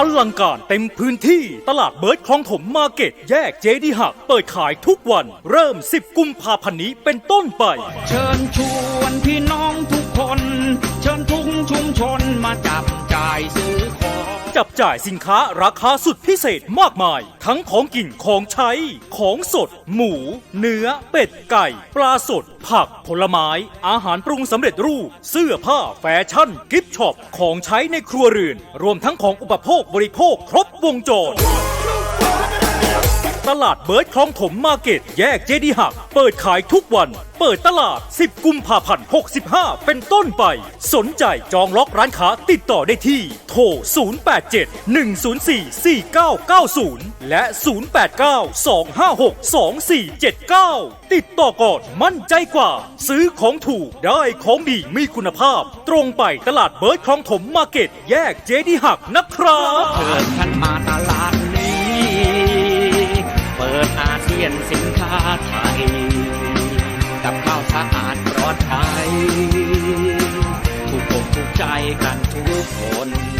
อลังการเต็มพื้นที่ตลาดเบิร์ดคลองถมมาเก็ตแยกเจดีหัก เปิดขายทุกวัน เริ่ม 10 กุมภาพันธ์นี้เป็นต้นไป เชิญชวนพี่น้องทุกคน เชิญทุกชุมชนมาจับจ่ายซื้อ จับจ่ายสินค้าราคาสุดพิเศษมากมาย ทั้งของกินของใช้ ของสด หมู เนื้อ เป็ดไก่ ปลาสด ผักผลไม้ อาหารปรุงสำเร็จรูป เสื้อผ้าแฟชั่น กิฟต์ช็อป ของใช้ในครัวเรือน รวมทั้งของอุปโภคบริโภคครบวงจร ตลาดเบิร์ดคลองถมมาเก็ตแยกเจดีหัก เปิดขายทุกวัน เปิดตลาด 10 กุมภาพันธ์ 65 เป็นต้นไป สนใจจองล็อกร้านค้าติดต่อได้ที่ โทร 087 104 4990 และ 089 256 2479 ติดต่อก่อนมั่นใจกว่า ซื้อของถูกได้ของดีมีคุณภาพ ตรงไปตลาดเบิร์ดคลองถมมาเก็ตแยกเจดีหักนะครับเชิญท่านมาตลาด อาเซียนสินค้าไทย กับข้าวสะอาดปลอดภัยถูกอกถูกใจกันทุกคน